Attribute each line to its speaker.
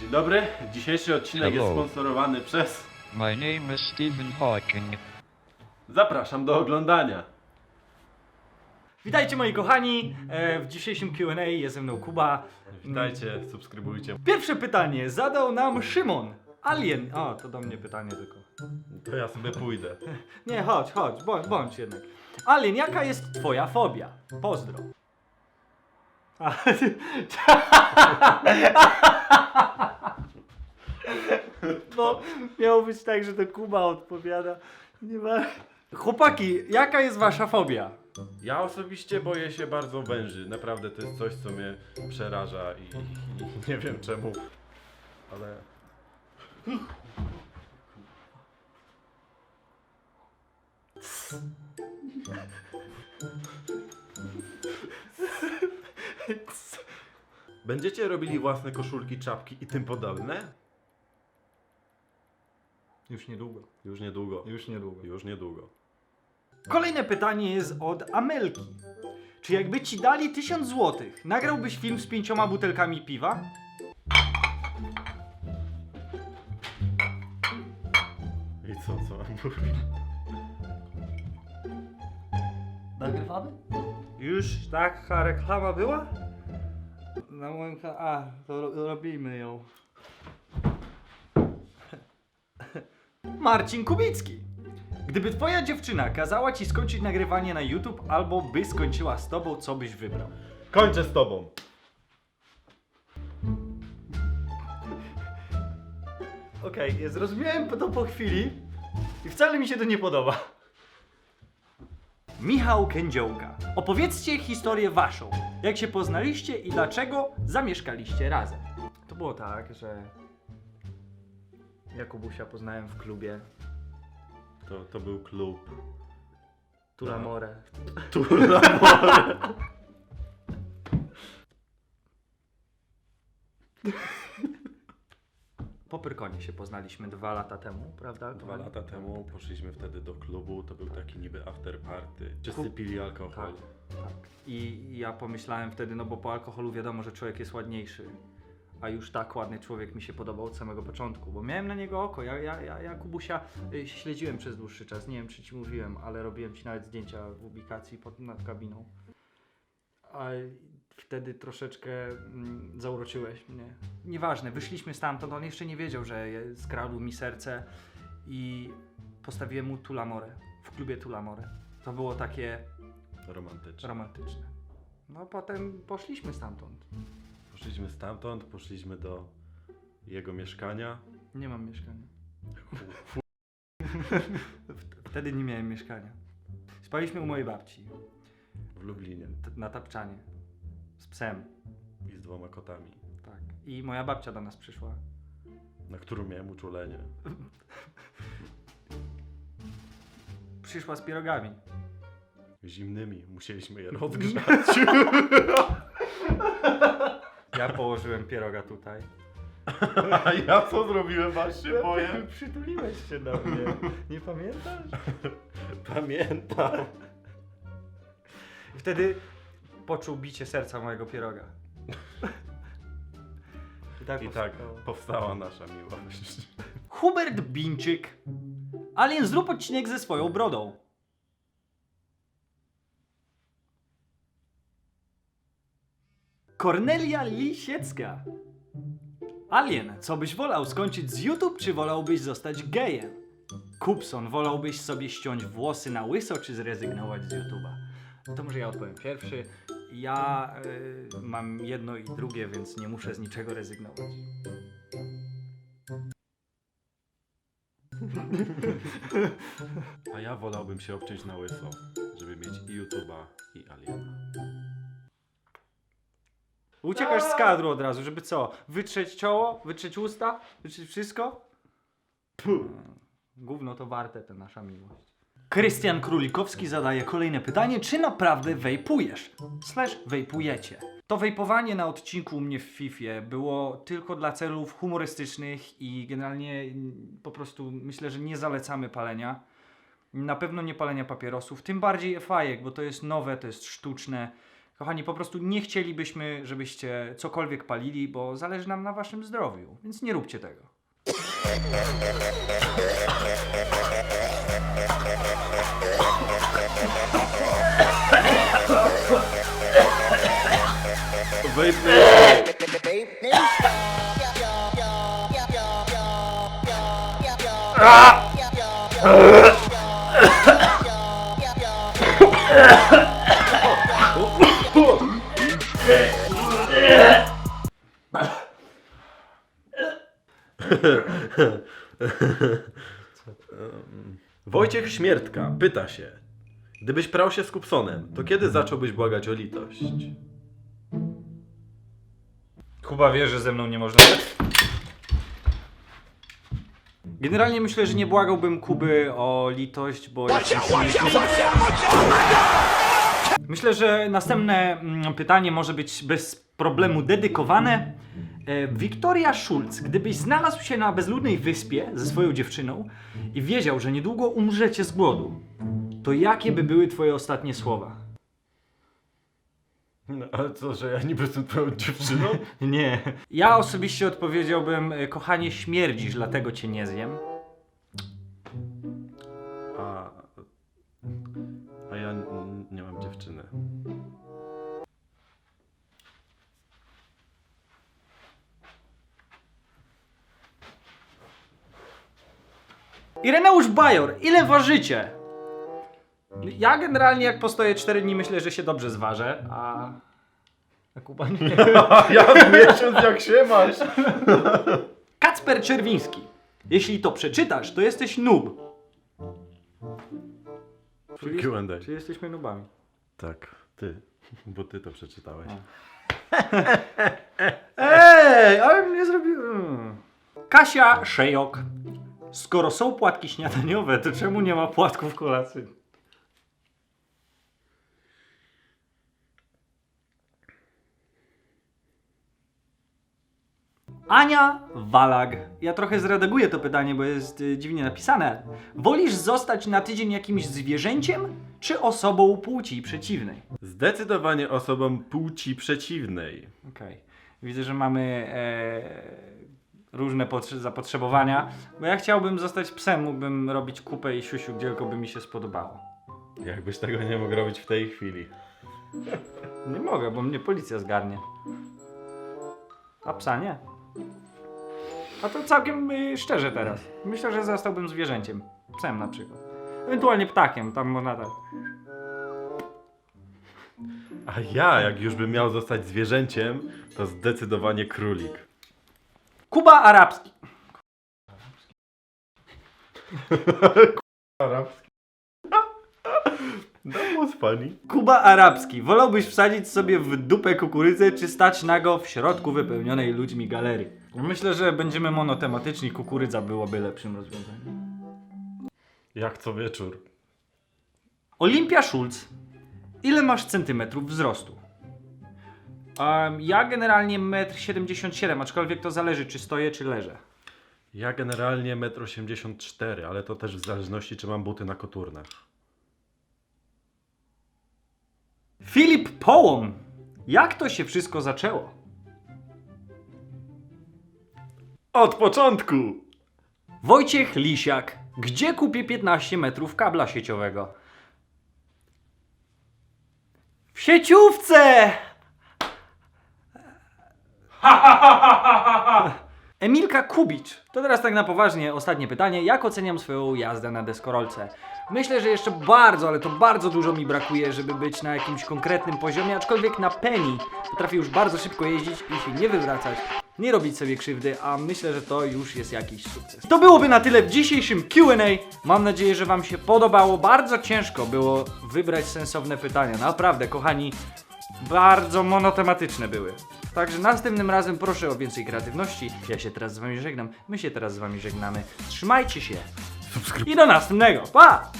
Speaker 1: Dzień dobry. Dzisiejszy odcinek jest
Speaker 2: Hello.
Speaker 1: sponsorowany przez.
Speaker 2: My name is Stephen Hawking.
Speaker 1: Zapraszam do oglądania.
Speaker 3: Witajcie moi kochani, e, w dzisiejszym Q&A jest ze mną Kuba.
Speaker 1: Witajcie, subskrybujcie.
Speaker 3: Pierwsze pytanie zadał nam Szymon. Alien. O, to do mnie pytanie tylko.
Speaker 1: To ja sobie pójdę.
Speaker 3: Nie, chodź, chodź, bądź, bądź jednak. Alien, jaka jest twoja fobia? Pozdro. No, miało być tak, że to Kuba odpowiada. Nie ma... Chłopaki, jaka jest wasza fobia?
Speaker 1: Ja osobiście boję się bardzo węży. Naprawdę to jest coś, co mnie przeraża i, i, i nie wiem czemu. Ale. Będziecie robili własne koszulki, czapki i tym podobne?
Speaker 3: Już niedługo.
Speaker 1: Już niedługo.
Speaker 3: Już niedługo.
Speaker 1: Już niedługo.
Speaker 3: Kolejne pytanie jest od Amelki. Czy jakby ci dali 1000 złotych, nagrałbyś film z pięcioma butelkami piwa?
Speaker 1: I co, co mam mówić?
Speaker 3: Nagrywamy? Już taka reklama była? Na moim ka- A, to ro- robimy ją. Marcin Kubicki. Gdyby twoja dziewczyna kazała ci skończyć nagrywanie na YouTube albo by skończyła z tobą, co byś wybrał?
Speaker 1: Kończę z tobą.
Speaker 3: Okej, zrozumiałem to po chwili i wcale mi się to nie podoba. Michał Kędziołka. Opowiedzcie historię waszą. Jak się poznaliście i dlaczego zamieszkaliście razem? To było tak, że Jakubusia poznałem w klubie
Speaker 1: To, to był klub.
Speaker 3: Tulamore. Po Pyrkonie się poznaliśmy dwa lata temu, prawda?
Speaker 1: Dwa lata temu poszliśmy wtedy do klubu, to był taki niby after party. Wszyscy pili alkohol.
Speaker 3: Tak. I ja pomyślałem wtedy, no bo po alkoholu wiadomo, że człowiek jest ładniejszy. A już tak ładny człowiek mi się podobał od samego początku, bo miałem na niego oko. Ja, ja, ja, ja Kubusia y, śledziłem przez dłuższy czas. Nie wiem, czy ci mówiłem, ale robiłem ci nawet zdjęcia w ubikacji pod, nad kabiną. A wtedy troszeczkę mm, zauroczyłeś mnie. Nieważne, wyszliśmy stamtąd, on jeszcze nie wiedział, że je- skradł mi serce i postawiłem mu Tulamore w klubie Tulamore. To było takie
Speaker 1: Romantyczne.
Speaker 3: romantyczne. No potem poszliśmy stamtąd.
Speaker 1: Poszliśmy stamtąd, poszliśmy do jego mieszkania.
Speaker 3: Nie mam mieszkania. Wtedy nie miałem mieszkania. Spaliśmy u mojej babci
Speaker 1: W Lublinie.
Speaker 3: t- na tapczanie psem.
Speaker 1: I z dwoma kotami.
Speaker 3: Tak. I moja babcia do nas przyszła.
Speaker 1: Na którą miałem uczulenie.
Speaker 3: Przyszła z pierogami.
Speaker 1: Zimnymi. Musieliśmy je rozgrzać.
Speaker 3: Ja położyłem pieroga tutaj.
Speaker 1: A ja co zrobiłem? Aż się boję.
Speaker 3: Przytuliłeś się do mnie. Nie pamiętasz?
Speaker 1: Pamiętam.
Speaker 3: I wtedy poczuł bicie serca mojego pieroga. I tak,
Speaker 1: I tak
Speaker 3: powstało.
Speaker 1: powstała nasza miłość.
Speaker 3: Hubert Bińczyk. Alien zrób odcinek ze swoją brodą. Kornelia Lisiecka. Alien, co byś wolał skończyć z YouTube, czy wolałbyś zostać gejem? Kupson, wolałbyś sobie ściąć włosy na łyso, czy zrezygnować z YouTube'a? To może ja odpowiem pierwszy. Ja y, mam jedno i drugie, więc nie muszę z niczego rezygnować.
Speaker 1: A ja wolałbym się obciąć na łyso, żeby mieć i YouTube'a, i Aliena.
Speaker 3: Uciekasz z kadru od razu, żeby co? Wytrzeć czoło? Wytrzeć usta? Wytrzeć wszystko? Puh. Gówno to warte ta nasza miłość. Krystian Królikowski zadaje kolejne pytanie, czy naprawdę wejpujesz? Slash wejpujecie. To wejpowanie na odcinku u mnie w FIFA było tylko dla celów humorystycznych i generalnie mm, po prostu myślę, że nie zalecamy palenia. Na pewno nie palenia papierosów, tym bardziej fajek, bo to jest nowe, to jest sztuczne. Kochani, po prostu nie chcielibyśmy, żebyście cokolwiek palili, bo zależy nam na waszym zdrowiu, więc nie róbcie tego.
Speaker 1: Vape Nation. Ah! Wojciech Śmiertka pyta się, gdybyś prał się z Kupsonem, to kiedy zacząłbyś błagać o litość?
Speaker 3: Kuba wie, że ze mną nie można. Generalnie myślę, że nie błagałbym Kuby o litość, bo. Myślę, że następne mm, pytanie może być bez problemu dedykowane. E, Wiktoria Schulz, gdybyś znalazł się na bezludnej wyspie ze swoją dziewczyną i wiedział, że niedługo umrzecie z głodu, to jakie by były twoje ostatnie słowa?
Speaker 1: No, ale co, że ja niby jestem twoją dziewczyną?
Speaker 3: Nie. Ja osobiście odpowiedziałbym, e, kochanie, śmierdzisz, dlatego cię nie zjem.
Speaker 1: A, a ja nie mam dziewczyny.
Speaker 3: Ireneusz Bajor, ile ważycie? Ja generalnie jak postoję 4 dni myślę, że się dobrze zważę, a... A Kuba nie.
Speaker 1: ja w miesiąc jak się masz!
Speaker 3: Kacper Czerwiński. Jeśli to przeczytasz, to jesteś noob. Czyli,
Speaker 1: Q&A.
Speaker 3: czyli jesteśmy noobami.
Speaker 1: Tak, ty, bo ty to przeczytałeś.
Speaker 3: Ej, ale mnie zrobiłem. Kasia Szejok. Skoro są płatki śniadaniowe, to czemu nie ma płatków kolacyjnych? Ania Walag. Ja trochę zredaguję to pytanie, bo jest y, dziwnie napisane. Wolisz zostać na tydzień jakimś zwierzęciem, czy osobą płci przeciwnej?
Speaker 1: Zdecydowanie osobom płci przeciwnej.
Speaker 3: Okej. Widzę, że mamy e, różne potrze- zapotrzebowania, bo ja chciałbym zostać psem, mógłbym robić kupę i siusiu, gdzie tylko by mi się spodobało.
Speaker 1: Jakbyś tego nie mógł robić w tej chwili.
Speaker 3: Nie mogę, bo mnie policja zgarnie. A psa nie. A to całkiem y, szczerze teraz. Myślę, że zostałbym zwierzęciem. Psem na przykład. Ewentualnie ptakiem, tam można tak.
Speaker 1: A ja, jak już bym miał zostać zwierzęciem, to zdecydowanie królik.
Speaker 3: Kuba Arabski.
Speaker 1: Arabski. Dam pani.
Speaker 3: Kuba Arabski. Wolałbyś wsadzić sobie w dupę kukurydzę, czy stać nago w środku wypełnionej ludźmi galerii? Myślę, że będziemy monotematyczni. Kukurydza byłoby lepszym rozwiązaniem.
Speaker 1: Jak co wieczór.
Speaker 3: Olimpia Schulz. Ile masz centymetrów wzrostu? Em, ja generalnie 1,77 m, aczkolwiek to zależy, czy stoję, czy leżę.
Speaker 1: Ja generalnie 1,84 m, ale to też w zależności, czy mam buty na koturnach.
Speaker 3: Filip Połom. Jak to się wszystko zaczęło?
Speaker 1: Od początku!
Speaker 3: Wojciech Lisiak. Gdzie kupię 15 metrów kabla sieciowego? W sieciówce! Emilka Kubicz. To teraz tak na poważnie ostatnie pytanie. Jak oceniam swoją jazdę na deskorolce? Myślę, że jeszcze bardzo, ale to bardzo dużo mi brakuje, żeby być na jakimś konkretnym poziomie, aczkolwiek na Penny potrafię już bardzo szybko jeździć i się nie wywracać, nie robić sobie krzywdy, a myślę, że to już jest jakiś sukces. To byłoby na tyle w dzisiejszym Q&A. Mam nadzieję, że Wam się podobało. Bardzo ciężko było wybrać sensowne pytania. Naprawdę, kochani, bardzo monotematyczne były. Także następnym razem proszę o więcej kreatywności. Ja się teraz z Wami żegnam. My się teraz z Wami żegnamy. Trzymajcie się. I do następnego. Pa!